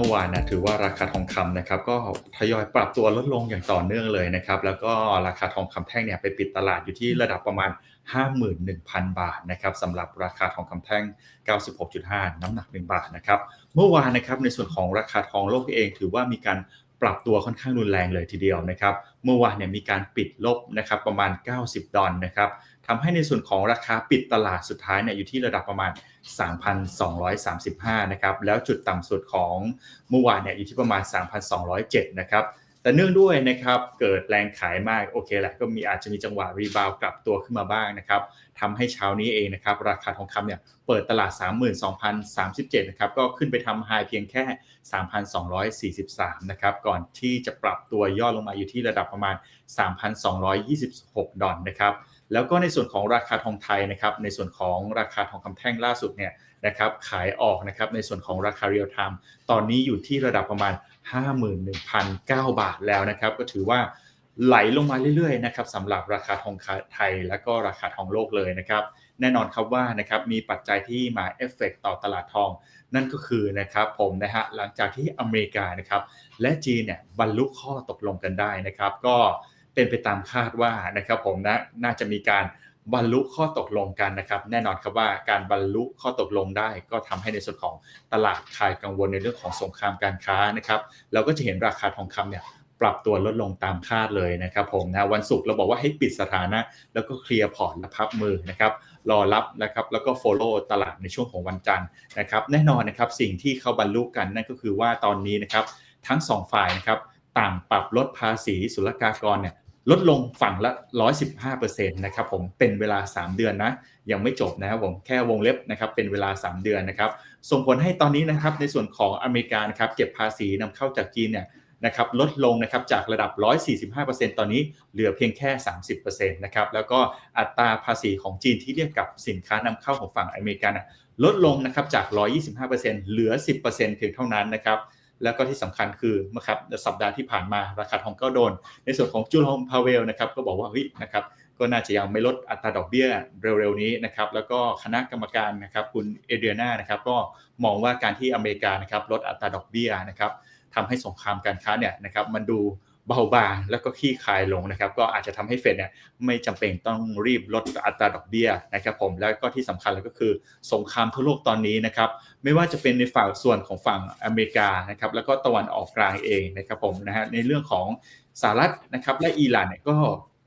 มื่อวานนะถือว่าราคาทองคำนะครับก็ทยอยปรับตัวลดลงอย่างต่อเนื่องเลยนะครับแล้วก็ราคาทองคำแท่งเนี่ยไปปิดตลาดอยู่ที่ระดับประมาณ 51,000 บาทนะครับสำหรับราคาทองคำแท่ง 96.5 น้ำหนัก 1 บาทนะครับเมื่อวานนะครับในส่วนของราคาทองโลกเอง ถือว่ามีการปรับตัวค่อนข้างรุนแรงเลยทีเดียวนะครับ เมื่อวานเนี่ยมีการปิดลบนะครับประมาณ 90 ดอลนะครับ ทำให้ในส่วนของราคาปิดตลาดสุดท้ายเนี่ยอยู่ที่ระดับประมาณ 3,235 นะครับ แล้วจุดต่ำสุดของเมื่อวานเนี่ยอยู่ที่ประมาณ 3,207 นะครับ แต่เนื่องด้วยนะครับเกิดแรงขายมากโอเคแหละก็มีอาจจะมีจังหวะรีบาวกลับตัวขึ้นมาบ้างนะครับทำให้เช้านี้เองนะครับราคาทองคำเนี่ยเปิดตลาด 32,037 นะครับก็ขึ้นไปทำไฮเพียงแค่ 3,243 นะครับก่อนที่จะปรับตัวย่อลงมาอยู่ที่ระดับประมาณ 3,226 ดอลนะครับ แล้วก็ในส่วนของราคาทองไทยนะครับในส่วนของราคาทองคำแท่งล่าสุดเนี่ยนะครับขายออกนะครับในส่วนของราคาเรียลไทม์ตอนนี้อยู่ที่ระดับประมาณ 51,009 บาทแล้วนะครับก็ถือว่าไหลลงมาเรื่อยๆนะครับสำหรับราคาทองไทยและก็ราคาทองโลกเลยนะครับแน่นอนครับว่านะครับมีปัจจัยที่มาเอฟเฟกต่อตลาดทอง นั่นก็คือนะครับผมนะฮะหลังจากที่อเมริกานะครับและจีนเนี่ยบรรลุข้อตกลงกันได้นะครับ ก็ เป็นไปตามคาดว่านะครับผมนะน่าจะมีการบรรลุข้อตกลงกันนะครับแน่นอนครับว่าการบรรลุข้อตกลงได้ ก็ทำให้ในส่วนของตลาดคลายกังวลในเรื่องของสงครามการค้านะครับเราก็จะเห็นราคาทองคำเนี่ยปรับตัวลดลงตามคาดเลยนะครับผมนะวันศุกร์เราบอกว่าให้ปิดสถานะ แล้วก็เคลียร์พอร์ตและพับมือนะครับรอรับนะครับแล้วก็ follow ตลาดในช่วงของวันจันทร์นะครับแน่นอนนะครับสิ่งที่เขาบรรลุกันนั่นก็คือว่าตอนนี้นะครับทั้ง 2 ฝ่ายนะครับต่างปรับลดภาษีศุลกากรเนี่ย ลดลงฝั่งละ 115%นะครับผมเป็นเวลา 3 เดือนนะ ยังไม่จบนะครับผมแค่วงเล็บนะครับเป็นเวลา 3 เดือนนะครับส่งผลให้ตอนนี้นะครับในส่วนของอเมริกานะครับเก็บภาษีนำเข้าจากจีนเนี่ยนะครับลดลงนะครับจากระดับ 145%ตอนนี้เหลือเพียงแค่ 30%นะครับแล้วก็อัตราภาษีของจีนที่เรียกกับสินค้านำเข้าของฝั่งอเมริกันลดลงนะครับจาก 125%เหลือ 10%เพียงเท่านั้นนะครับ แล้วก็ที่สำคัญคือเมื่อครับสัปดาห์ที่ผ่านมาราคาทองก็โดน ในส่วนของจูลฮอมพาเวลนะครับก็บอกว่าเฮ้ยนะครับก็น่าจะยังไม่ลดอัตราดอกเบี้ยเร็วๆนี้นะครับแล้วก็คณะกรรมการนะครับคุณเอเดียนานะครับก็มองว่าการที่อเมริกานะครับลดอัตราดอกเบี้ยนะครับทำให้สงครามการค้าเนี่ยนะครับมันดู เบาบางแล้วก็ขี้คายลงนะครับ ก็อาจจะทำให้เฟดเนี่ยไม่จำเป็นต้องรีบลดอัตราดอกเบี้ยนะครับ ผมแล้วก็ที่สำคัญเลยก็คือสงครามทั่วโลกตอนนี้นะครับ ไม่ว่าจะเป็นในฝั่งส่วนของฝั่งอเมริกานะครับ แล้วก็ตะวันออกกลางเองนะครับผมนะฮะในเรื่องของสหรัฐนะครับ และอิหร่านเนี่ยก็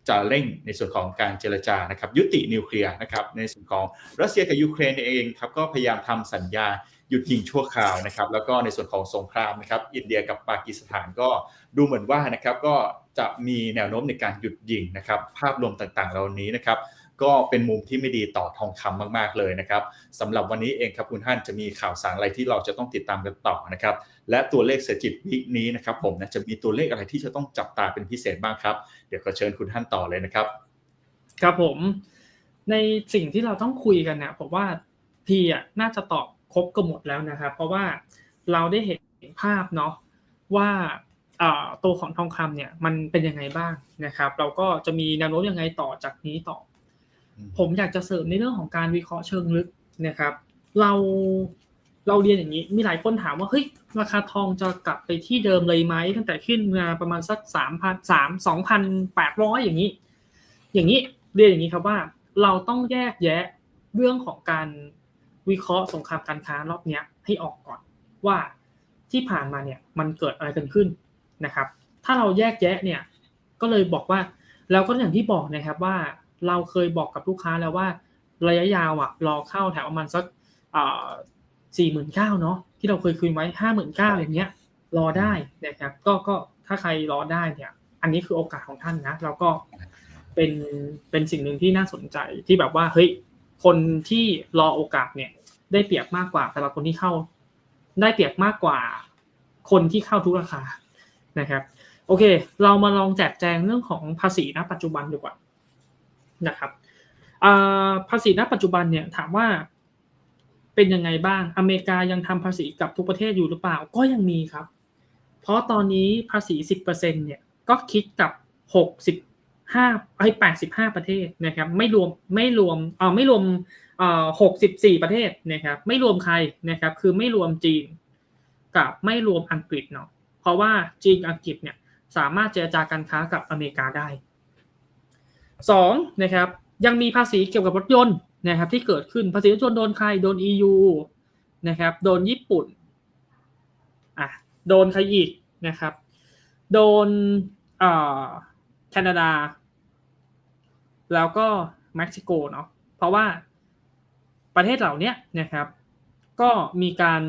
จะเร่งในส่วนของการเจรจานะครับ ยุตินิวเคลียร์นะครับในส่วนของรัสเซียกับยูเครนเองครับก็พยายามทำสัญญา ยุดยิงชั่วคราวนะครับแล้วก็ในส่วนของสงครามนะครับอินเดียกับปากีสถานก็ดูเหมือนว่านะครับก็จะมีแนวโน้มในการหยุดยิงนะครับภาพรวมต่างๆ เหล่านี้นะครับก็เป็นมุมที่ไม่ดีต่อทองคำมาก ๆ เลยนะครับสำหรับวันนี้เองครับคุณท่านจะมีข่าวสารอะไรที่เราจะต้องติดตามกันต่อนะครับและตัวเลขเศรษฐกิจวิกนี้นะครับผมนะจะมีตัวเลขอะไรที่จะต้องจับตาเป็นพิเศษบ้างครับ เดี๋ยวก็เชิญคุณท่านต่อเลยนะครับ ครับผม ในสิ่งที่เราต้องคุยกันเนี่ยผมว่าพี่อะน่าจะตอบ ครบกันหมดแล้วนะครับ เพราะว่าเราได้เห็นภาพเนาะว่าตัวของทองคำเนี่ยมันเป็นยังไงบ้างนะครับ เราก็จะมีแนวโน้มยังไงต่อจากนี้ต่อ ผมอยากจะเสริมในเรื่องของการวิเคราะห์เชิงลึกนะครับ เราเราเรียนอย่างนี้มีหลายคนถามว่าเฮ้ยราคาทองจะกลับไปที่เดิมเลยไหมตั้งแต่ขึ้นมาประมาณสักสามพันสามสองพันแปดร้อยอย่างนี้ อย่างนี้เรียนอย่างนี้ครับว่า เราต้องแยกแยะเรื่องของการ วิเคราะห์สงครามการค้ารอบนี้ให้ออกก่อนว่าที่ผ่านมาเนี่ยมันเกิดอะไรกันขึ้นนะครับ ถ้าเราแยกแยะเนี่ยก็เลยบอกว่าแล้วก็อย่างที่บอกนะครับว่าเราเคยบอกกับลูกค้าแล้วว่าระยะยาวอะรอเข้าแถวประมาณสักสี่หมื่นเก้าเนาะที่เราเคยคืนไว้ห้าหมื่นเก้าอย่างเงี้ยรอได้นะครับก็ก็ถ้าใครรอได้เนี่ยอันนี้คือโอกาสของท่านนะแล้วก็เป็นเป็นสิ่งหนึ่งที่น่าสนใจที่แบบว่าเฮ้ยคนที่รอโอกาสเนี่ย ได้เปรียบมากกว่าสำหรับคนที่เข้า ได้เปรียบมากกว่า คนที่เข้าทุกราคานะครับ โอเค เรามาลองแจกแจงเรื่องของภาษีณปัจจุบันดีกว่านะครับภาษีณปัจจุบันเนี่ยถามว่าเป็นยังไงบ้าง อเมริกายังทำภาษีกับทุกประเทศอยู่หรือเปล่า ก็ยังมีครับ เพราะตอนนี้ภาษี 10%เนี่ย ก็คิดกับ 65ไอ้85 ประเทศนะครับ ไม่รวม ไม่รวม เอ่อไม่รวมเอ่อ64ประเทศนะครับ ไม่รวมใครนะครับ คือไม่รวมจีนกับไม่รวมอังกฤษเนาะ เพราะว่าจีนอังกฤษเนี่ยสามารถเจรจาการค้ากับอเมริกาได้สองนะครับ ยังมีภาษีเกี่ยวกับรถยนต์นะครับ ที่เกิดขึ้นภาษีรถยนต์โดนใครโดน EU นะครับ โดนญี่ปุ่นอะโดนใครอีกนะครับ โดนเอ่อแคนาดา แล้วก็เม็กซิโกเนาะเพราะว่า ประเทศเหล่านี้นะครับ ก็มีการ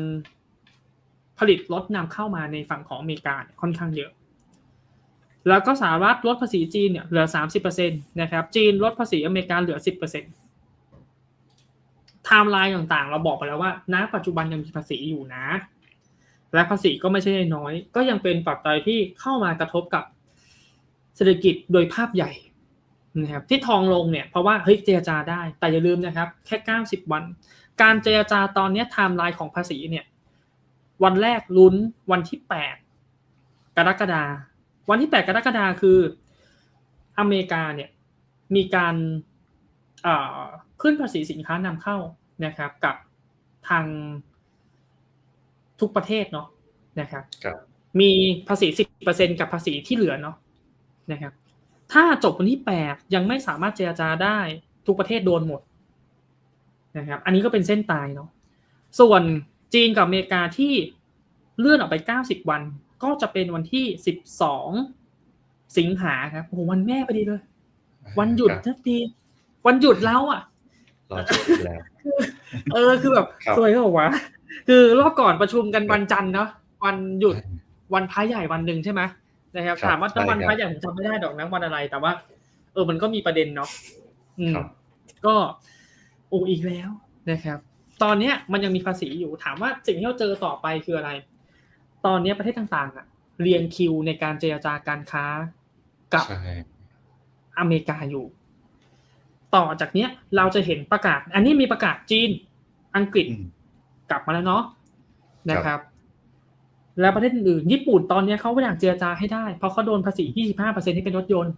ผลิตรถนำเข้ามาในฝั่งของอเมริกาค่อนข้างเยอะ แล้วก็สหรัฐลดภาษีจีนเนี่ยเหลือ 30%นะครับ จีนลดภาษีอเมริกาเหลือ 10%ไทม์ไลน์ต่างๆ เราบอกไปแล้วว่าณปัจจุบันยังมีภาษีอยู่นะ และภาษีก็ไม่ใช่น้อย ก็ยังเป็นปัจจัยที่เข้ามากระทบกับเศรษฐกิจโดยภาพใหญ่ นะครับที่ทองลงเนี่ยเพราะว่าเฮ้ยเจรจาได้แต่อย่าลืมนะครับ แค่ 90 วัน การเจรจาตอนนี้ไทม์ไลน์ของภาษีเนี่ยวันแรกลุ้นวันที่ 8 กรกฎาวันที่ 8 กรกฎาคืออเมริกาเนี่ยมีการขึ้นภาษีสินค้านำเข้านะครับกับทางทุกประเทศเนาะนะครับ มีภาษี 10%กับภาษีที่เหลือเนาะนะครับ ถ้าจบวันที่8ยังไม่สามารถเจรจาได้ ทุกประเทศโดนหมดนะครับ อันนี้ก็เป็นเส้นตายเนาะ ส่วนจีนกับอเมริกาที่เลื่อนออกไป 90 วัน ก็จะเป็นวันที่ 12 สิงหาครับโอ้โหวันแม่พอดีเลย วันหยุดทันทีวันหยุดแล้วอะรอจุดแล้วเออคือแบบสวยเหรอวะคือรอบก่อนประชุมกันวันจันทร์เนาะวันหยุดวันพระใหญ่วันหนึ่งใช่ไหม นะครับถามว่าถ้าวันพระใหญ่ผมจำไม่ได้ดอกนะวันอะไร แต่ว่า เออมันก็มีประเด็นเนาะอืมก็โอ้อีกแล้วนะครับ ตอนเนี้ยมันยังมีภาษีอยู่ถามว่าสิ่งที่เราเจอต่อไปคืออะไร ตอนนี้ประเทศต่างๆ อะ เรียงคิวในการเจรจาการค้ากับอเมริกาอยู่ ต่อจากเนี้ย เราจะเห็นประกาศ อันนี้มีประกาศจีนอังกฤษกลับมาแล้วเนาะนะครับ แล้วประเทศอื่นญี่ปุ่นตอนนี้เขาอยากเจรจาให้ได้ เพราะเขาโดนภาษี 25%ที่เป็นรถยนต์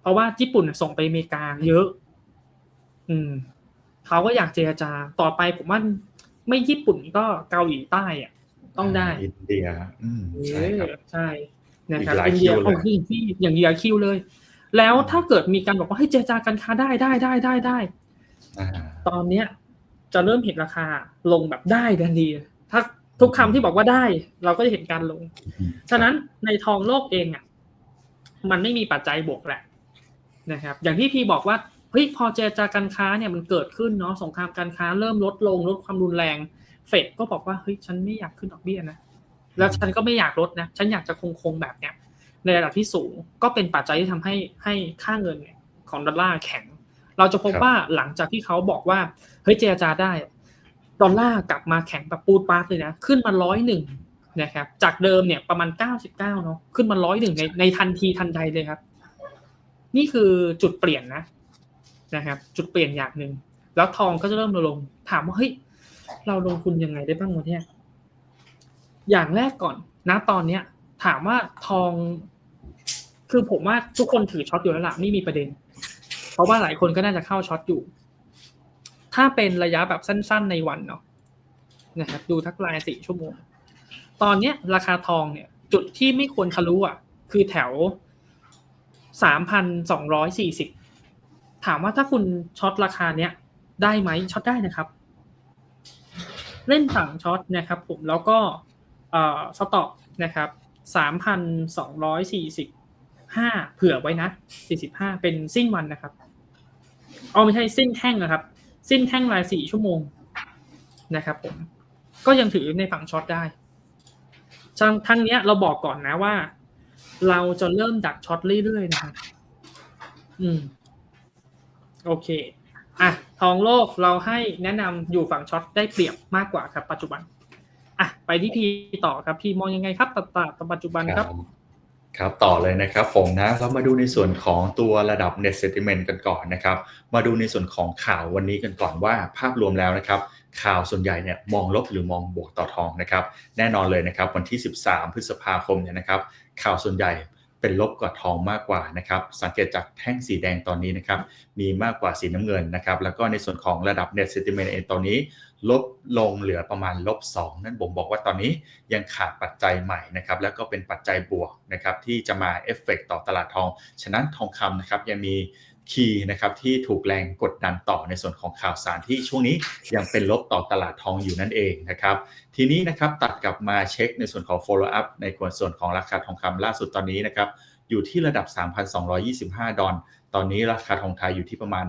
เพราะว่าญี่ปุ่นส่งไปอเมริกาเยอะ อืมเขาก็อยากเจรจาต่อไปผมว่าไม่ญี่ปุ่นก็เกาหลีใต้อะ ต้องได้ อินเดียใช่ครับใช่นะครับอินเดียโอ้ยที่อย่างเดียคิวเลย แล้วถ้าเกิดมีการบอกว่าให้เจรจาการค้าได้ได้ได้ได้ได้ตอนเนี้ย จะเริ่มเห็นราคาลงแบบได้ทันทีถ้า ทุกคำที่บอกว่าได้ เราก็จะเห็นการลง ฉะนั้นในทองโลกเองอะ มันไม่มีปัจจัยบวกแหละนะครับ อย่างที่พี่บอกว่าเฮ้ยพอเจรจาการค้าเนี่ยมันเกิดขึ้นเนาะสงครามการค้าเริ่มลดลงลดความรุนแรง เฟดก็บอกว่าเฮ้ยฉันไม่อยากขึ้นดอกเบี้ยนะแล้วฉันก็ไม่อยากลดนะฉันอยากจะคงคงแบบเนี้ยในระดับที่สูงก็เป็นปัจจัยที่ทำให้ให้ค่าเงินของดอลลาร์แข็ง เราจะพบว่าหลังจากที่เขาบอกว่าเฮ้ยเจรจาได้ ดอลลาร์กลับมาแข็งแบบปูดปาร์ตเลยนะ ขึ้นมาร้อยหนึ่งนะครับจากเดิมเนี่ยประมาณเก้าสิบเก้าเนาะขึ้นมาร้อยหนึ่งในในทันทีทันใดเลยครับ นี่คือจุดเปลี่ยนนะนะครับ จุดเปลี่ยนอย่างหนึ่งแล้วทองก็จะเริ่มลง ถามว่าเฮ้ยเราลงทุนยังไงได้บ้างวะเนี่ยอย่างแรกก่อนนะตอนเนี้ย ถามว่าทอง คือผมว่าทุกคนถือช็อตอยู่แล้วล่ะไม่มีประเด็น เพราะว่าหลายคนก็น่าจะเข้าช็อตอยู่ ถ้าเป็นระยะแบบสั้นๆในวันเนาะนะครับดูทักลายสี่ชั่วโมง ตอนเนี้ยราคาทองเนี่ย จุดที่ไม่ควรทะลุอะ คือแถวสามพันสองร้อยสี่สิบถามว่าถ้าคุณช็อตราคาเนี้ยได้ไหมช็อตได้นะครับ เล่นฝั่งช็อตนะครับ ผมแล้วก็สต็อกนะครับสามพันสองร้อยสี่สิบห้าเผื่อไว้นะสี่สิบห้าเป็นสิ้นวันนะครับอ๋อไม่ใช่สิ้นแท่งนะครับ สิ้นแท่งรายสี่ชั่วโมงนะครับผมก็ยังถือในฝั่งช็อตได้ทั้งนี้เราบอกก่อนนะว่า เราจะเริ่มดักช็อตเรื่อยๆนะครับอืม โอเค อะ ทองโลกเราให้แนะนำอยู่ฝั่งช็อตได้เปรียบมากกว่าครับ ปัจจุบัน อะ ไปที่พีต่อครับพี่มองยังไงครับตลาดปัจจุบันครับ ครับต่อเลยนะครับผมนะเรามาดูในส่วนของตัวระดับ net sentiment กันก่อนนะครับ มาดูในส่วนของข่าววันนี้กันก่อนว่าภาพรวมแล้วนะครับ ข่าวส่วนใหญ่เนี่ยมองลบหรือมองบวกต่อทองนะครับ แน่นอนเลยนะครับวันที่ 13 พฤษภาคมเนี่ยนะครับ ข่าวส่วนใหญ่ เป็นลบกว่าทองมากกว่านะครับสังเกตจากแท่งสีแดงตอนนี้นะครับมีมากกว่าสีน้ำเงินนะครับแล้วก็ในส่วนของระดับ net sentiment เองตอนนี้ลบลงเหลือประมาณลบ2นั่นบ่งบอกว่าตอนนี้ยังขาดปัจจัยใหม่นะครับแล้วก็เป็นปัจจัยบวกนะครับที่จะมาเอฟเฟกต่อตลาดทอง ฉะนั้นทองคำนะครับยังมี คีย์นะครับที่ถูกแรงกดดันต่อในส่วนของข่าวสารที่ช่วงนี้ยังเป็นลบต่อตลาดทองอยู่นั่นเองนะครับทีนี้นะครับตัดกลับมาเช็คในส่วนของ follow up ในส่วนของราคาทองคำล่าสุดตอนนี้นะครับอยู่ที่ระดับ 3,225 ดอลตอนนี้ราคาทองไทยอยู่ที่ประมาณ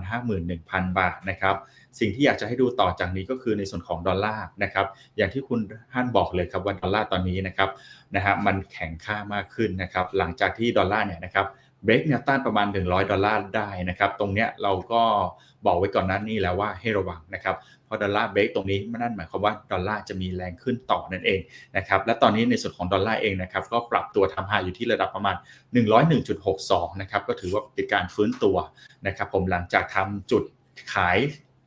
51,000 บาทนะครับสิ่งที่อยากจะให้ดูต่อจากนี้ก็คือในส่วนของดอลลาร์นะครับอย่างที่คุณท่านบอกเลยครับว่าดอลลาร์ตอนนี้นะครับนะฮะมันแข็งค่ามากขึ้นนะครับหลังจากที่ดอลลาร์เนี่ยนะครับ เบรกแนวต้านประมาณ 100 ดอลลาร์ได้นะครับตรงเนี้ยเราก็บอกไว้ก่อนหน้านี้แล้วว่าให้ระวังนะครับเพราะดอลลาร์เบรกตรงนี้นั่นหมายความว่าดอลลาร์จะมีแรงขึ้นต่อนั่นเองนะครับและตอนนี้ในส่วนของดอลลาร์เองนะครับก็ปรับตัวทำไฮอยู่ที่ระดับประมาณ 101.62นะครับก็ถือว่าเป็นการฟื้นตัวนะครับผมหลังจากทำจุดขาย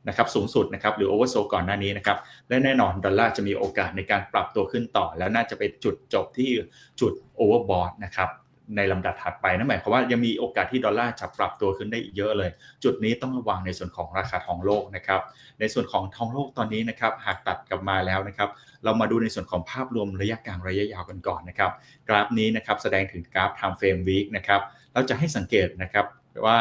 นะครับสูงสุดนะครับหรือโอเวอร์โซก่อนหน้านี้นะครับและแน่นอนดอลลาร์จะมีโอกาสในการปรับตัวขึ้นต่อ แล้วน่าจะไปจุดจบที่จุดโอเวอร์บอทนะครับ ในลำดับถัดไปนั่นหมายความว่ายังมีโอกาสที่ดอลลาร์จะปรับตัวขึ้นได้อีกเยอะเลย จุดนี้ต้องระวังในส่วนของราคาทองโลกนะครับในส่วนของทองโลกตอนนี้นะครับหากตัดกลับมาแล้วนะครับเรามาดูในส่วนของภาพรวมระยะกลางระยะยาวกันก่อนนะครับกราฟนี้นะครับแสดงถึงกราฟ time frame week นะครับเราจะให้สังเกตนะครับว่า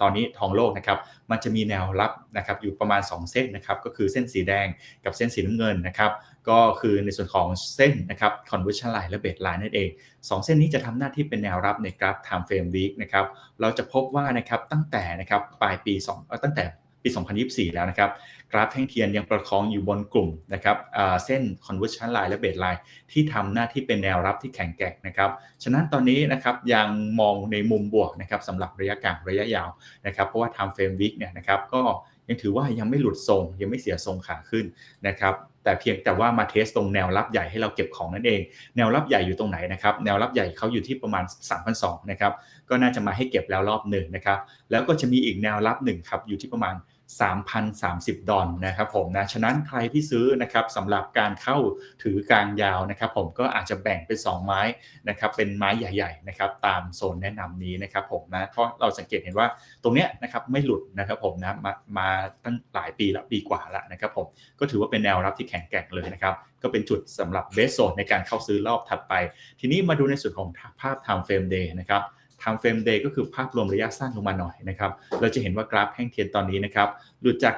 ตอนนี้ทองโลกนะครับมันจะมีแนวรับนะครับอยู่ประมาณ 2 เส้นนะครับก็คือเส้นสีแดงกับเส้นสีน้ำเงินนะครับ ก็คือในส่วนของเส้นนะครับ conversion line และ base line นั่นเอง 2 เส้นนี้จะทำหน้าที่เป็นแนวรับในกราฟ time frame week นะครับ เราจะพบว่านะครับตั้งแต่นะครับปลายปี 2 ตั้งแต่ปี 2024 แล้วนะครับ กราฟแท่งเทียนยังประคองอยู่บนกลุ่มนะครับเส้น conversion line และ base line ที่ทำหน้าที่เป็นแนวรับที่แข็งแกร่งนะครับ ฉะนั้นตอนนี้นะครับยังมองในมุมบวกนะครับสำหรับระยะกลางระยะยาวนะครับ เพราะว่า time frame week เนี่ยนะครับก็ ยังถือว่ายังไม่หลุดทรง ยังไม่เสียทรงขาขึ้นนะครับแต่เพียงแต่ว่ามาเทสตรงแนวรับใหญ่ให้เราเก็บของนั่นเอง แนวรับใหญ่อยู่ตรงไหนนะครับแนวรับใหญ่เขาอยู่ที่ประมาณ 3,200นะครับก็น่าจะมาให้เก็บแล้วรอบหนึ่งนะครับแล้วก็จะมีอีกแนวรับหนึ่งครับอยู่ที่ประมาณ 3,030 ดอลนะครับผมนะฉะนั้นใครที่ซื้อนะครับสำหรับการเข้าถือกลางยาวนะครับผมก็อาจจะแบ่งเป็น 2 ไม้นะครับเป็นไม้ใหญ่ๆนะครับตามโซนแนะนำนี้นะครับผมนะเพราะเราสังเกตเห็นว่าตรงเนี้ยนะครับไม่หลุดนะครับผมนะมามาตั้งหลายปีละปีกว่าแล้วนะครับผมก็ถือว่าเป็นแนวรับที่แข็งแกร่งเลยนะครับก็เป็นจุดสำหรับเบสโซนในการเข้าซื้อรอบถัดไป ทีนี้มาดูในส่วนของภาพ time frame day นะครับ time frame day ก็คือภาพรวมระยะสั้นลงมาหน่อยนะครับ เราจะเห็นว่ากราฟแท่งเทียนตอนนี้นะครับหลุดจาก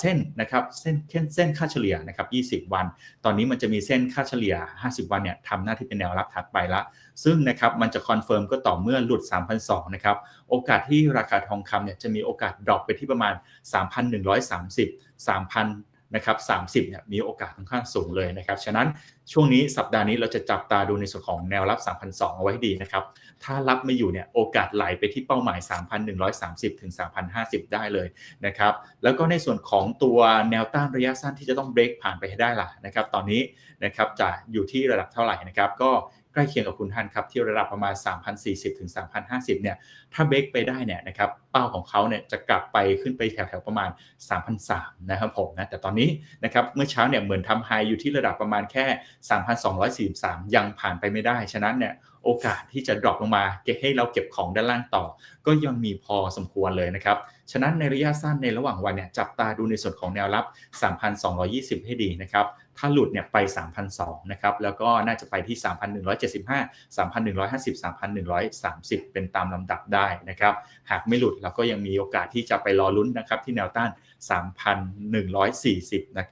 เส้นนะครับเส้นเส้นค่าเฉลี่ยนะครับ20 วัน ตอนนี้มันจะมีเส้นค่าเฉลี่ย 50 วันเนี่ยทำหน้าที่เป็นแนวรับถัดไปละ ซึ่งนะครับมันจะคอนเฟิร์มก็ต่อเมื่อหลุด 3,200นะครับ โอกาสที่ราคาทองคำเนี่ยจะมีโอกาสดรอปไปที่ประมาณ 3,130 3,000 นะครับ30เนี่ยมีโอกาสค่อนข้างสูงเลยนะครับ ฉะนั้นช่วงนี้สัปดาห์นี้เราจะจับตาดูในส่วนของแนวรับ3,200เอาไว้ดีนะครับ ถ้ารับไม่อยู่เนี่ยโอกาสไหลไปที่เป้าหมาย 3,130 ถึง 3,050 ได้เลยนะครับ แล้วก็ในส่วนของตัวแนวต้านระยะสั้นที่จะต้องเบรกผ่านไปให้ได้ล่ะนะครับ ตอนนี้นะครับจะอยู่ที่ระดับเท่าไหร่นะครับ ก็ ใกล้เคียงกับคุณท่านครับที่ระดับประมาณ 3,040ถึง3,050เนี่ยถ้าเบรกไปได้เนี่ยนะครับเป้าของเขาเนี่ยจะกลับไปขึ้นไปแถวๆประมาณ 3,003นะครับผมนะแต่ตอนนี้นะครับเมื่อเช้าเนี่ยเหมือนทำไฮอยู่ที่ระดับประมาณแค่ 3,243 ยังผ่านไปไม่ได้ ฉะนั้นเนี่ยโอกาสที่จะดรอปลงมาเก็บให้เราเก็บของด้านล่างต่อ ก็ยังมีพอสมควรเลยนะครับ ฉะนั้นในระยะสั้นในระหว่างวันเนี่ยจับตาดูในส่วนของแนวรับ 3,220 ให้ดีนะครับ ถ้าหลุดเนี่ยไป 3,002นะครับ แล้วก็น่าจะไปที่ 3,175 3,150 3,130 เป็นตามลำดับได้นะครับ หากไม่หลุดเราก็ยังมีโอกาสที่จะไปรอลุ้นนะครับที่แนวต้าน 3,140นะ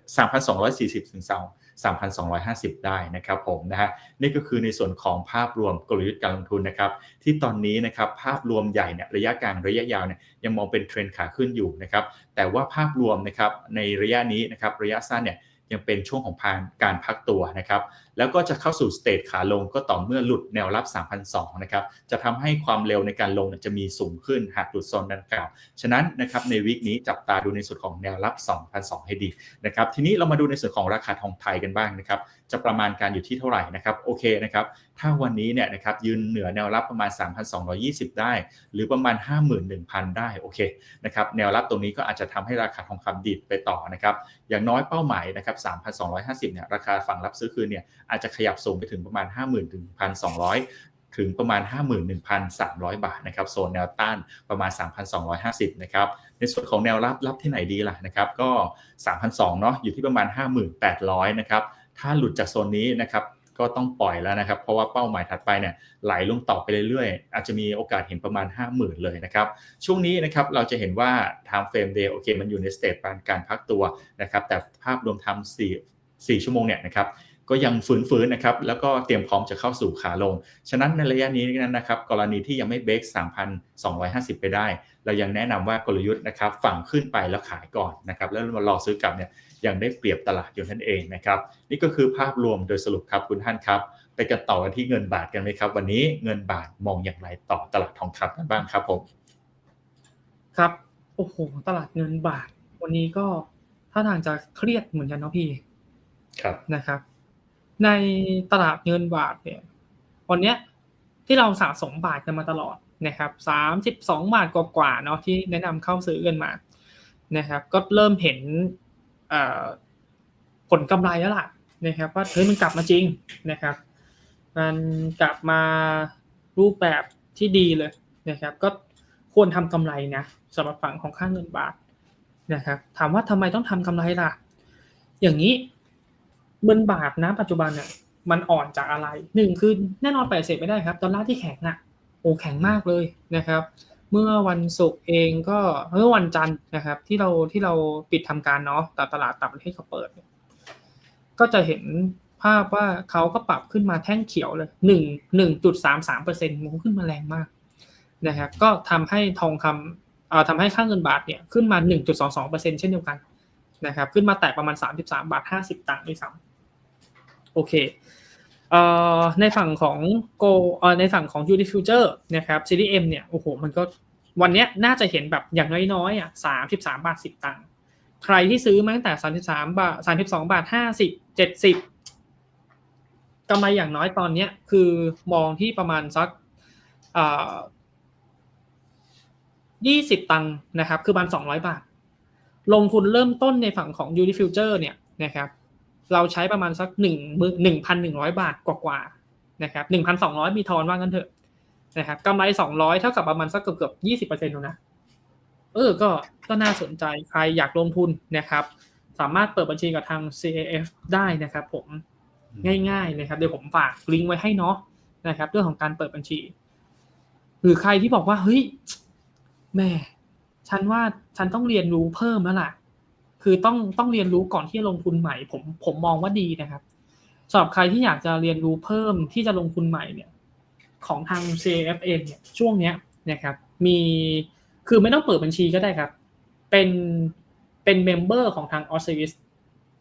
3,240 ถึง3,250 ได้นะครับผมนะฮะนี่ก็คือในส่วนของภาพรวมกลยุทธ์การลงทุนนะครับ ที่ตอนนี้นะครับภาพรวมใหญ่เนี่ยระยะกลางระยะยาวเนี่ยยังมองเป็นเทรนขาขึ้นอยู่นะครับ แต่ว่าภาพรวมนะครับในระยะนี้นะครับระยะสั้นเนี่ย ยังเป็นช่วงของการพักตัวนะครับแล้วก็จะเข้าสู่สเตจขาลงก็ต่อเมื่อหลุดแนวรับ3,200นะครับ จะทำให้ความเร็วในการลงจะมีสูงขึ้นหากหลุดโซนดังกล่าว ฉะนั้นนะครับในวิกนี้จับตาดูในส่วนของแนวรับ2,200ให้ดีนะครับ ทีนี้เรามาดูในส่วนของราคาทองไทยกันบ้างนะครับ จะประมาณการอยู่ที่เท่าไหร่นะครับ โอเคนะครับ ถ้าวันนี้เนี่ยนะครับยืนเหนือแนวรับประมาณ 3,220 ได้ หรือประมาณ 51,000 ได้ โอเคนะครับ แนวรับตรงนี้ก็อาจจะทำให้ราคาทองคำดิดไปต่อนะครับ อย่างน้อยเป้าหมายนะครับ3,250เนี่ยราคาฝั่งรับซื้อคืนเนี่ยอาจจะขยับสูงไปถึงประมาณ 50,000ถึง1,200 ถึงประมาณ 51,300 บาทนะครับโซนแนวต้านประมาณ 3,250 นะครับในส่วนของแนวรับรับที่ไหนดีล่ะนะครับก็ 3,200เนาะอยู่ที่ประมาณ 5,800นะครับถ้าหลุดจากโซนนี้นะครับก็ต้องปล่อยแล้วนะครับ เพราะว่าเป้าหมายถัดไปเนี่ยไหลลงต่อไปเรื่อยๆ อาจจะมีโอกาสเห็นประมาณ 50,000 เลยนะครับ ช่วงนี้นะครับเราจะเห็นว่า time frame day โอเค มันอยู่ในสเตจการพักตัวนะครับ แต่ภาพรวมทำ4 4ชั่วโมงเนี่ยนะครับ ก็ยังฟื้นๆนะครับแล้วก็เตรียมพร้อมจะเข้าสู่ขาลง ฉะนั้นในระยะนี้นั้นนะครับกรณีที่ยังไม่เบรก3,250 ไปได้ เรายังแนะนำว่ากลยุทธ์นะครับฝั่งขึ้นไปแล้วขายก่อนนะครับแล้วมารอซื้อกลับเนี่ยยังได้เปรียบตลาดอยู่นั่นเองนะครับนี่ก็คือภาพรวมโดยสรุปครับคุณท่านครับไปกันต่อกันที่เงินบาทกันไหมครับ วันนี้เงินบาทมองอย่างไรต่อตลาดทองคำกันบ้างครับผมครับโอ้โหตลาดเงินบาท วันนี้ก็ท่าทางจะเครียดเหมือนกันเนาะพี่ครับนะครับ ในตลาดเงินบาทเนี่ยวันเนี้ยที่เราสะสมบาทกันมาตลอดนะครับสามสิบสองบาทกว่าๆเนาะที่แนะนำเข้าซื้อกันมานะครับ ก็เริ่มเห็นผลกำไรแล้วล่ะนะครับว่าเฮ้ยมันกลับมาจริงนะครับ มันกลับมารูปแบบที่ดีเลยนะครับ ก็ควรทำกำไรนะสำหรับฝั่งของค่าเงินบาทนะครับ ถามว่าทำไมต้องทำกำไรล่ะ อย่างนี้ เงินบาทนะปัจจุบันเนี่ยมันอ่อนจากอะไรหนึ่งคือแน่นอนไปฏิเสธไม่ได้ครับดอลลาร์ที่แข็งอะโอ้แข็งมากเลยนะครับ เมื่อวันศุกร์เองก็เมื่อวันจันทร์นะครับ ที่เราที่เราปิดทำการเนาะแต่ตลาดต่างประเทศเขาเปิด ก็จะเห็นภาพว่าเขาก็ปรับขึ้นมาแท่งเขียวเลยหนึ่งหนึ่งจุดสามสามเปอร์เซ็นต์มันขึ้นมาแรงมากนะครับก็ทำให้ทองคำเอ่อทำให้ค่าเงินบาทเนี่ยขึ้นมาหนึ่งจุดสองสองเปอร์เซ็นต์เช่นเดียวกันนะครับขึ้นมาแตะประมาณสามสิบสามบาทห้าสิบตังค์ด้วยซ้ำ โอเคเอ่อในฝั่งของ Go เอ่อในฝั่งของ u d i Future นะครับ Series M เนี่ยโอ้โหมันก็วันนี้น่าจะเห็นแบบอย่างน้อยๆอะสามสิบสามบาทสิบตังค์ใครที่ซื้อมาตั้งแต่สามสิบสามบาทสามสิบสองบาทห้าสิบเจ็ดสิบกำไรอย่างน้อยตอนเนี้ยคือมองที่ประมาณสักอ่ายี่สิบตังค์นะครับ คือประมาณสองร้อยบาท ลงทุนเริ่มต้นในฝั่งของ u d i Future เนี่ยนะครับ เราใช้ประมาณสักหนึ่งหนึ่งพันหนึ่งร้อยบาทกว่าๆนะครับหนึ่งพันสองร้อยมีทอนว่างั้นเถอะนะครับกำไรสองร้อยเท่ากับประมาณสักเกือบเกือบยี่สิบเปอร์เซ็นต์นะเออก็ก็น่าสนใจใครอยากลงทุนนะครับ สามารถเปิดบัญชีกับทาง CAF ได้นะครับ ผมง่าย ๆ เลยครับ เดี๋ยวผมฝากลิงก์ไว้ให้เนาะนะครับ เรื่องของการเปิดบัญชี หรือใครที่บอกว่าเฮ้ยแม่ฉันว่าฉันต้องเรียนรู้เพิ่มแล้วล่ะ คือต้องต้องเรียนรู้ก่อนที่จะลงทุนใหม่ ผมผมมองว่าดีนะครับสำหรับใครที่อยากจะเรียนรู้เพิ่มที่จะลงทุนใหม่เนี่ย ของทาง CFN เนี่ยช่วงเนี้ยนะครับ มีคือไม่ต้องเปิดบัญชีก็ได้ครับ เป็นเป็นเมมเบอร์ของทาง o s i r i s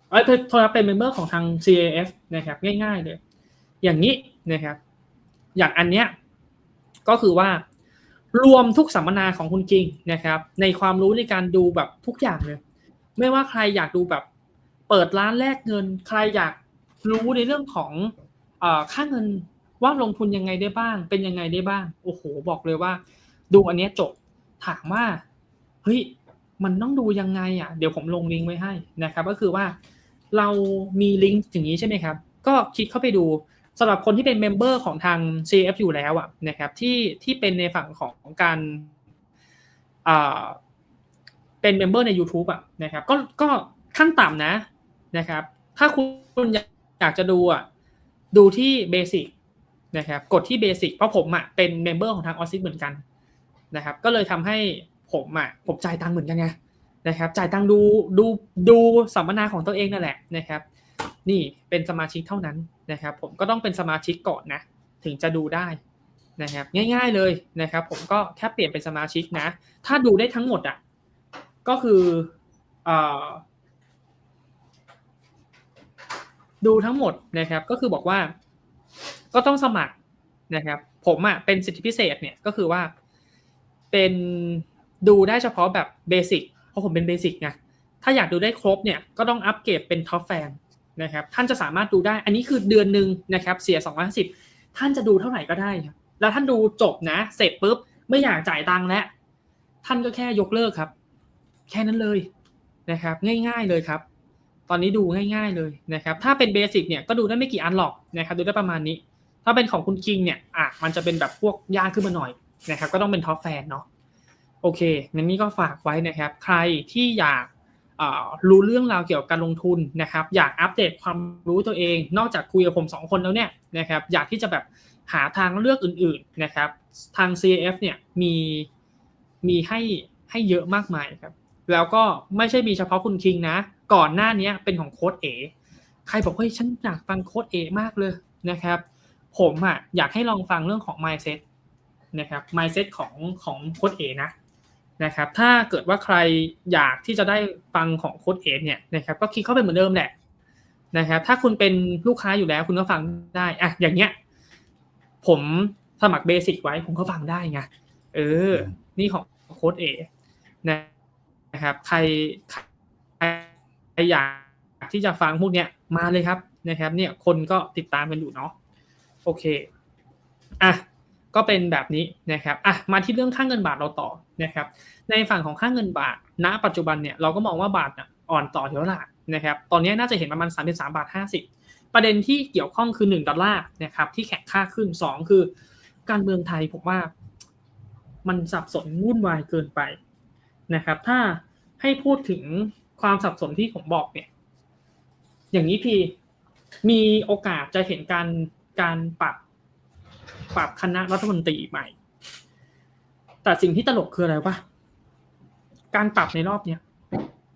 เอ้ยโทษครับเป็นเมมเบอร์ของทาง CAF นะครับ ง่ายๆเลย อย่างนี้นะครับ อย่างอันเนี้ยก็คือว่ารวมทุกสัมมนาของคุณกิงนะครับ ในความรู้ในการดูแบบทุกอย่างเลย ไม่ว่าใครอยากดูแบบ เปิดร้านแลกเงิน ใครอยากรู้ในเรื่องของอค่าเงินว่าลงทุนยังไงได้บ้าง เป็นยังไงได้บ้าง โอ้โห บอกเลยว่า ดูอันนี้จบ ถามว่า เฮ้ย มันต้องดูยังไงอะ เดี๋ยวผมลงลิงก์ไว้ให้นะครับ ก็คือว่าเรามีลิงก์อย่างนี้ใช่ไหมครับ ก็คลิกเข้าไปดูสำหรับคนที่เป็นเมมเบอร์ของทาง CF อยู่แล้วอะนะครับที่ที่เป็นในฝั่งของการอ่า เป็นเมมเบอร์ใน YouTube อะนะครับก็ก็ขั้นต่ำนะนะครับ ถ้าคุณอยากจะดูอะดูที่เบสิกนะครับกดที่เบสิกเพราะผมอะเป็นเมมเบอร์ของทางออซิสเหมือนกันนะครับ ก็เลยทำให้ผมอะผมจ่ายตังค์เหมือนกันไงนะครับ จ่ายตังค์ดูดูดูสัมมนาของตัวเองนั่นแหละนะครับ นี่เป็นสมาชิกเท่านั้นนะครับ ผมก็ต้องเป็นสมาชิกก่อนนะ ถึงจะดูได้นะครับ ง่าย ๆเลยนะครับ ผมก็แค่เปลี่ยนเป็นสมาชิกนะ ถ้าดูได้ทั้งหมดอะ ก็คืออดูทั้งหมดนะครับ ก็คือบอกว่า ก็ต้องสมัครนะครับ ผมอะเป็นสิทธิพิเศษเนี่ยก็คือว่าเป็นดูได้เฉพาะแบบเบสิกเพราะผมเป็นเบสิกไงถ้าอยากดูได้ครบเนี่ยก็ต้องอัปเกรดเป็นท็อปแฟนนะครับ ท่านจะสามารถดูได้ อันนี้คือเดือนหนึ่งนะครับ เสียสองร้อยสิบท่านจะดูเท่าไหร่ก็ได้ครับ แล้วท่านดูจบนะ เสร็จปุ๊บ ไม่อยากจ่ายตังค์แล้ว ท่านก็แค่ยกเลิกครับ แค่นั้นเลยนะครับ ง่ายๆเลยครับ ตอนนี้ดูง่าย ๆเลยนะครับ ถ้าเป็นเบสิกเนี่ยก็ดูได้ไม่กี่อันหรอกนะครับ ดูได้ประมาณนี้ ถ้าเป็นของคุณคิงเนี่ยอะมันจะเป็นแบบพวกยากขึ้นมาหน่อยนะครับ ก็ต้องเป็นท็อปแฟนเนาะโอเคงั้นนี่ก็ฝากไว้นะครับ ใครที่อยากรู้เรื่องราวเกี่ยวกับการลงทุนนะครับ อยากอัปเดตความรู้ตัวเอง นอกจากคุยกับผมสองคนแล้วเนี่ยนะครับ อยากที่จะแบบหาทางเลือกอื่น ๆนะครับ ทาง CAF เนี่ยมีมีให้ให้เยอะมากมายครับ แล้วก็ไม่ใช่มีเฉพาะคุณคิงนะ ก่อนหน้านี้เป็นของโค้ดเอใครบอกว่าฉันอยากฟังโค้ดเอมากเลยนะครับ ผมอะอยากให้ลองฟังเรื่องของ mindset นะครับ mindset ของของโค้ดเอนะนะครับ ถ้าเกิดว่าใครอยากที่จะได้ฟังของโค้ดเอเนี่ยนะครับ ก็คลิกเข้าไปเหมือนเดิมแหละนะครับ ถ้าคุณเป็นลูกค้าอยู่แล้วคุณก็ฟังได้อะอย่างเงี้ย ผมสมัครเบสิกไว้ผมก็ฟังได้ไงเออ นี่ของโค้ดเอนะะครับ ใครใครอยากที่จะฟังพวกเนี้ยมาเลยครับนะครับ เนี่ยคนก็ติดตามกันอยู่เนาะโอเคอะก็เป็นแบบนี้นะครับอะมาที่เรื่องค่างเงินบาทเราต่อนะครับ ในฝั่งของค่างเงินบาท ณ ปัจจุบันเนี่ยเราก็มองว่าบาทอ่อนต่อเท่าไหร่นะครับ ตอนนี้น่าจะเห็นประมาณ 33 บาท 50 ประเด็นที่เกี่ยวข้องคือ 1 ดอลลาร์นะครับที่แข็งค่าขึ้น 2 คือ การเมืองไทยผมว่า มันสับสนวุ่นวายเกินไป นะครับ ถ้าให้พูดถึงความสับสนที่ผมบอกเนี่ย อย่างนี้พี่มีโอกาสจะเห็นการการปรับปรับคณะรัฐมนตรีใหม่ แต่สิ่งที่ตลกคืออะไรวะการปรับในรอบเนี้ย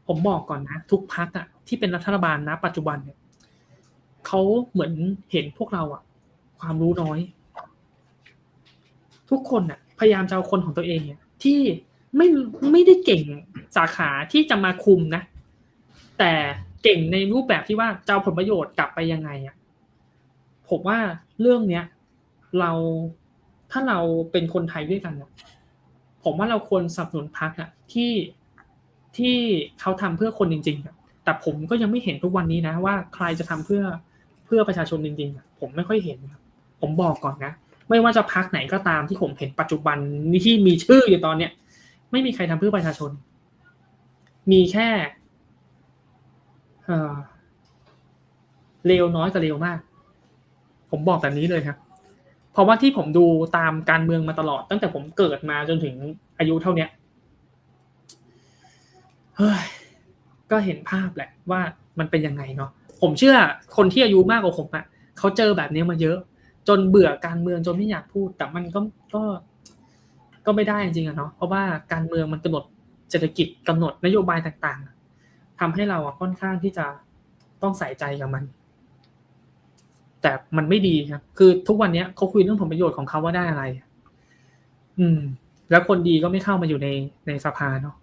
ผมบอกก่อนนะ ทุกพักอะที่เป็นรัฐบาลนะ ปัจจุบันเนี่ยเขาเหมือนเห็นพวกเราอะความรู้น้อย ทุกคนอะพยายามจะเอาคนของตัวเองเนี่ยที่ ไม่ไม่ได้เก่งสาขาที่จะมาคุมนะ แต่เก่งในรูปแบบที่ว่าจะเอาผลประโยชน์กลับไปยังไงอะผมว่าเรื่องเนี้ยเราถ้าเราเป็นคนไทยด้วยกันเนี่ยผมว่าเราควรสนับสนุนพรรคอะที่ที่เขาทำเพื่อคนจริงๆอะแต่ผมก็ยังไม่เห็นทุกวันนี้นะ ว่าใครจะทำเพื่อเพื่อประชาชนจริงๆอะผมไม่ค่อยเห็นครับผมบอกก่อนนะ ไม่ว่าจะพักไหนก็ตามที่ผมเห็นปัจจุบันที่มีชื่ออยู่ตอนเนี้ย ไม่มีใครทำเพื่อประชาชน มีแค่เร็วน้อยกับเร็วมาก ผมบอกแบบนี้เลยครับ เพราะว่าที่ผมดูตามการเมืองมาตลอด ตั้งแต่ผมเกิดมาจนถึงอายุเท่าเนี้ยเฮ้ยก็เห็นภาพแหละว่ามันเป็นยังไงเนาะผมเชื่อคนที่อายุมากกว่าผมอะ่ะเขาเจอแบบนี้มาเยอะ จนเบื่อการเมืองจนไม่อยากพูด แต่มันก็ก็ ก็ไม่ได้จริงๆอะเนาะเพราะว่าการเมืองมันกำหนดเศรษฐกิจกำหนดนโยบายต่างๆทำให้เราอะค่อนข้างที่จะต้องใส่ใจกับมัน แต่มันไม่ดีครับ คือทุกวันนี้เขาคุยเรื่องผลประโยชน์ของเขาว่าได้อะไร อืม แล้วคนดีก็ไม่เข้ามาอยู่ในในสภาเนาะ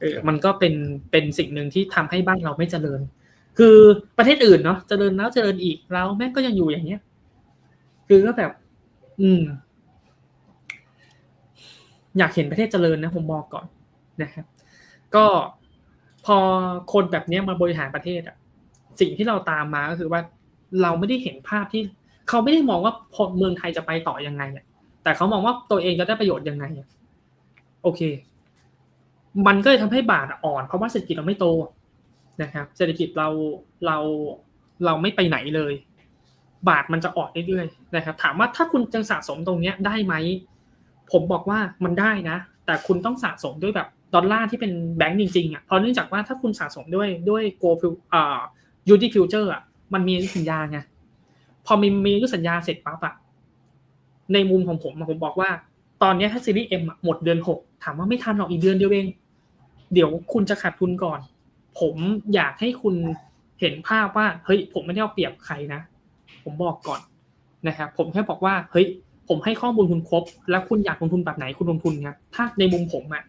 เออมันก็เป็นเป็นสิ่งหนึ่งที่ทำให้บ้านเราไม่เจริญ คือประเทศอื่นเนาะเจริญแล้วเจริญอีกเราแม่งก็ยังอยู่อย่างเนี้ย คือก็แบบ อืม อยากเห็นประเทศเจริญนะผมบอกก่อนนะครับ ก็พอคนแบบนี้มาบริหารประเทศอะ สิ่งที่เราตามมาก็คือว่าเราไม่ได้เห็นภาพที่เขาไม่ได้มองว่าเมืองไทยจะไปต่อยังไงอะแต่เขามองว่าตัวเองจะได้ประโยชน์ยังไงอะโอเค มันก็เลยทำให้บาทอ่อน เพราะว่าเศรษฐกิจเราไม่โตนะครับเศรษฐกิจเราเราเราไม่ไปไหนเลย บาทมันจะอ่อนเรื่อยๆนะครับ ถามว่าถ้าคุณจะสะสมตรงเนี้ยได้ไหม ผมบอกว่ามันได้นะ แต่คุณต้องสะสมด้วยแบบดอลลาร์ที่เป็นแบงก์จริงๆอะเพราะเนื่องจากว่าถ้าคุณสะสมด้วยด้วยโกฟิวอ่ายูดีฟิวเจอร์อะมันมีสัญญาไงพอมีมีสัญญาเสร็จปั๊บอะในมุมของผมผมบอกว่า ตอนนี้ถ้าซีรีส์เอ็มหมดเดือนหกถามว่าไม่ทันหรอกอีกเดือนเดียวเอง เดี๋ยวคุณจะขาดทุนก่อน ผมอยากให้คุณเห็นภาพว่าเฮ้ยผมไม่ได้เอาเปรียบใครนะ ผมบอกก่อนนะครับผมแค่บอกว่าเฮ้ย ผมให้ข้อมูลคุณครบ แล้วคุณอยากลงทุนแบบไหนคุณลงทุนครับถ้าในมุมผมอะ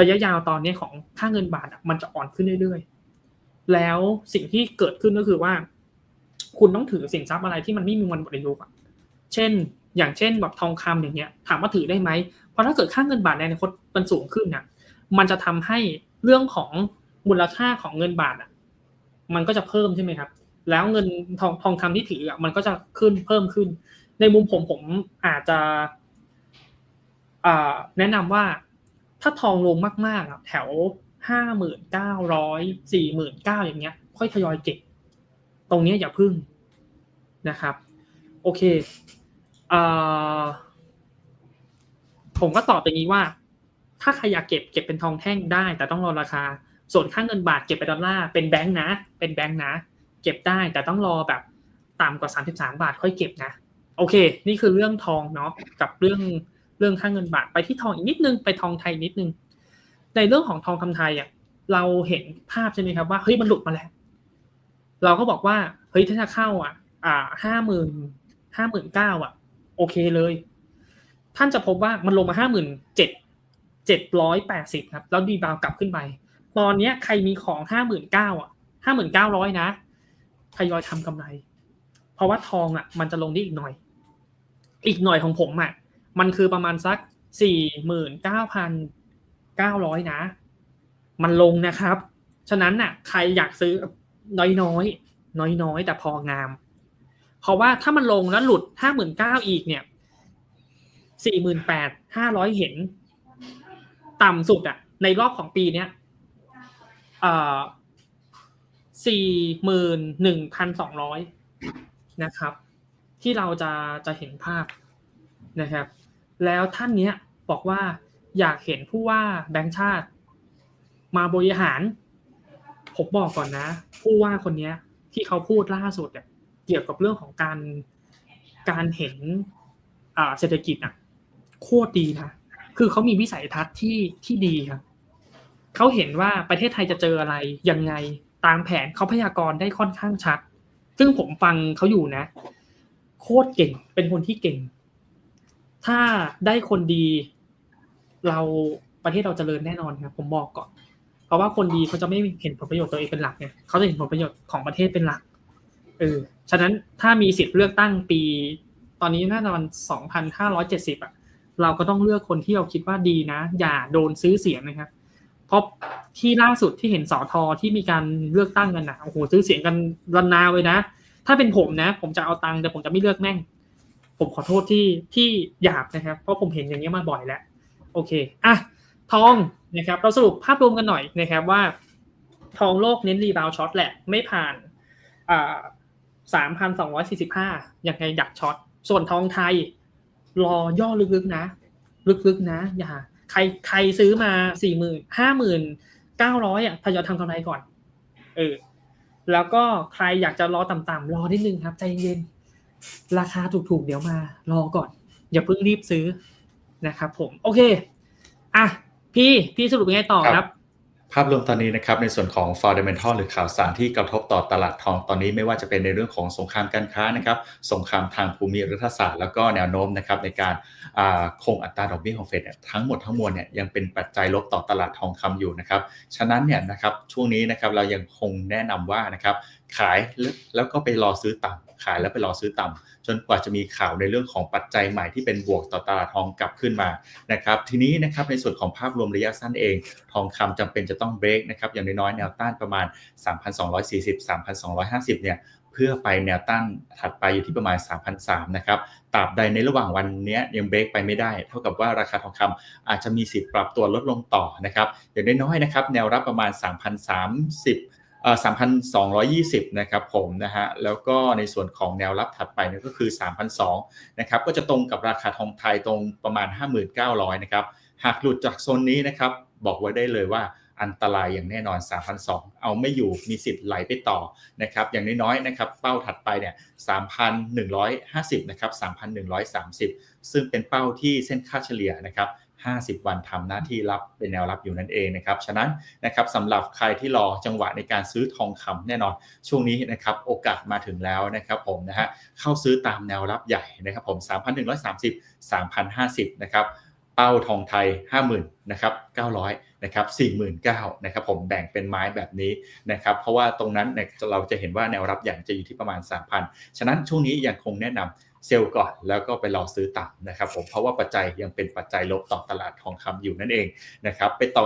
ระยะยาวตอนนี้ของค่าเงินบาทมันจะอ่อนขึ้นเรื่อยๆ แล้วสิ่งที่เกิดขึ้นก็คือว่า คุณต้องถือสินทรัพย์อะไรที่มันไม่มีวันหมดอายุอะเช่น อย่างเช่นแบบทองคำอย่างเงี้ย ถามว่าถือได้ไหมเพราะถ้าเกิดค่าเงินบาทในอนาคตมันสูงขึ้นเนี่ยมันจะทำให้เรื่องของมูลค่าของเงินบาทอะ มันก็จะเพิ่มใช่ไหมครับ แล้วเงินทองทองคำที่ถืออะมันก็จะขึ้นเพิ่มขึ้น ในมุมผมผมอาจจะแนะนำว่าถ้าทองลงมากๆแถวห้าหมื่นเก้าร้อยสี่หมื่นเก้าอย่างเงี้ย ค่อยทยอยเก็บ ตรงนี้อย่าพึ่งนะครับ โอเคอผมก็ตอบอย่างนี้ว่า ถ้าใครอยากเก็บเก็บเป็นทองแท่งได้ แต่ต้องรอราคา ส่วนค่าเงินบาทเก็บเป็นดอลลาร์เป็นแบงค์นะ เป็นแบงค์นะ เก็บได้แต่ต้องรอแบบต่ำกว่า33บาทค่อยเก็บนะ โอเค นี่คือเรื่องทองเนาะกับเรื่องเรื่องค่าเงินบาทไปที่ทองอีกนิดนึงไปทองไทยนิดนึง ในเรื่องของทองคำไทยอะเราเห็นภาพใช่ไหมครับว่าเฮ้ยมันหลุดมาแล้ว เราก็บอกว่าเฮ้ยถ้าจะเข้าอะ อ่าห้าหมื่นห้าหมื่นเก้าอะ โอเคเลย ท่านจะพบว่ามันลงมาห้าหมื่นเจ็ดเจ็ดร้อยแปดสิบครับ แล้วดีบาวกลับขึ้นไป ตอนเนี้ยใครมีของห้าหมื่นเก้าอะห้าหมื่นเก้าร้อยนะทยอยทำกำไร เพราะว่าทองอะ มันจะลงได้อีกหน่อย อีกหน่อยของผมอะมันคือประมาณสักสี่หมื่นเก้าพันเก้าร้อยนะ มันลงนะครับ ฉะนั้นน่ะ ใครอยากซื้อน้อยน้อยน้อยน้อยๆแต่พองาม เพราะว่าถ้ามันลงแล้วหลุดห้าหมื่นเก้าอีกเนี่ยสี่หมื่นแปดห้าร้อยเห็น ต่ำสุดอะในรอบของปีเนี้ยเอ่อสี่หมื่นหนึ่งพันสองร้อยนะครับ ที่เราจะจะเห็นภาพนะครับ แล้วท่านเนี้ยบอกว่าอยากเห็นผู้ว่าแบงค์ชาติ มาบริหาร ผมบอกก่อนนะ ผู้ว่าคนเนี้ย ที่เขาพูดล่าสุดเนี่ยเกี่ยวกับเรื่องของการการเห็นเศรษฐกิจอะโคตรดีนะคือเขามีวิสัยทัศน์ที่ที่ดีครับเขาเห็นว่าประเทศไทยจะเจออะไรยังไงตามแผนเขาพยากรณ์ได้ค่อนข้างชัด ซึ่งผมฟังเขาอยู่นะ โคตรเก่ง เป็นคนที่เก่ง ถ้าได้คนดี เราประเทศเราจเจริญแน่นอนครับ ผมบอกก่อน เพราะว่าคนดีเขาจะไม่เห็นผลประโยชน์ตัวเองเป็นหลักไงเขาจะเห็นผลประโยชน์ของประเทศเป็นหลักเออฉะนั้นถ้ามีสิทธิ์เลือกตั้งปี ตอนนี้น่าจะมันสองพันห้าร้อยเจ็ดสิบอะ เราก็ต้องเลือกคนที่เราคิดว่าดีนะ อย่าโดนซื้อเสียงนะครับเพราะที่ล่าสุดที่เห็นสอทอที่มีการเลือกตั้งกันนะโอ้โหซื้อเสียงกันรันนาวเลยนะ ถ้าเป็นผมนะ ผมจะเอาตังค์แต่ผมจะไม่เลือกแม่ง ผมขอโทษที่ที่หยาบนะครับ เพราะผมเห็นอย่างนี้ยมาบ่อยแล้ว โอเคอะทองนะครับ เราสรุปภาพรวมกันหน่อยนะครับว่า ทองโลกเน้นรีบาวช็อตแหละ ไม่ผ่านอ่าสามพันสองร้อยสี่สิบห้ายังไงดักช็อต ส่วนทองไทย รอย่อลึกๆนะ ลึกๆนะ อย่า ใครใครซื้อมาสี่หมื่นห้าหมื่นเก้าร้อยอะทยอยทำกำไรก่อน เออ แล้วก็ใครอยากจะรอต่ำๆรอนิดนึงครับ ใจเย็นราคาถูกๆ เดี๋ยวมารอก่อน อย่าเพิ่งรีบซื้อนะครับผม โอเค อะ พี่พี่สรุปยังไงต่อครับ ภาพรวมตอนนี้นะครับในส่วนของ fundamental หรือข่าวสารที่กระทบต่อตลาดทองตอนนี้ไม่ว่าจะเป็นในเรื่องของสงครามการค้านะครับสงครามทางภูมิรัฐศาสตร์แล้วก็แนวโน้มนะครับในการคงอัตราดอกเบี้ยของเฟดเนี่ยทั้งหมดทั้งมวลเนี่ยยังเป็นปัจจัยลบต่อตลาดทองคำอยู่นะครับฉะนั้นเนี่ยนะครับช่วงนี้นะครับเรายังคงแนะนำว่านะครับขายแล้วแล้วก็ไปรอซื้อต่ำ ขายแล้วไปรอซื้อต่ำจนกว่าจะมีข่าวในเรื่องของปัจจัยใหม่ที่เป็นบวกต่อตลาดทองกลับขึ้นมานะครับทีนี้นะครับในส่วนของภาพรวมระยะสั้นเอง ทองคำจำเป็นจะต้องเบรกนะครับอย่างน้อยๆแนวต้านประมาณ 3,240 3,250เนี่ยเพื่อไปแนวต้านถัดไปอยู่ที่ประมาณ 3,003นะครับตราบใดในระหว่างวันนี้ยังเบรกไปไม่ได้ เท่ากับว่าราคาทองคำอาจจะมีสิทธิ์ปรับตัวลดลงต่อนะครับอย่างน้อยๆนะครับแนวรับประมาณ 3,030 3,220 นะครับผมนะฮะแล้วก็ในส่วนของแนวรับถัดไปเนี่ยก็คือ 3,200 นะครับก็จะตรงกับราคาทองไทยตรงประมาณ 5,900 นะครับ หากหลุดจากโซนนี้นะครับ บอกไว้ได้เลยว่าอันตรายอย่างแน่นอน 3,200 เอาไม่อยู่มีสิทธิ์ไหลไปต่อนะครับ อย่างน้อยๆนะครับ เป้าถัดไปเนี่ย3,150 นะครับ 3,130 ซึ่งเป็นเป้าที่เส้นค่าเฉลี่ยนะครับ 50 วันทำหน้าที่รับเป็นแนวรับอยู่นั่นเองนะครับ ฉะนั้นนะครับสำหรับใครที่รอจังหวะในการซื้อทองคำแน่นอน ช่วงนี้นะครับโอกาสมาถึงแล้วนะครับผมนะฮะเข้าซื้อตามแนวรับใหญ่นะครับผม3,130 3,050นะครับเป้าทองไทย 50,000นะครับ900นะครับ49,000นะครับผมแบ่งเป็นไม้แบบนี้นะครับเพราะว่าตรงนั้นเนี่ยเราจะเห็นว่าแนวรับใหญ่จะอยู่ที่ประมาณ 3,000 ฉะนั้นช่วงนี้ยังคงแนะนำ เซลล์ก่อน แล้วก็ไปรอซื้อต่ำนะครับผมเพราะว่าปัจจัยยังเป็นปัจจัยลบต่อตลาดทองคำอยู่นั่นเองนะครับไปต่อ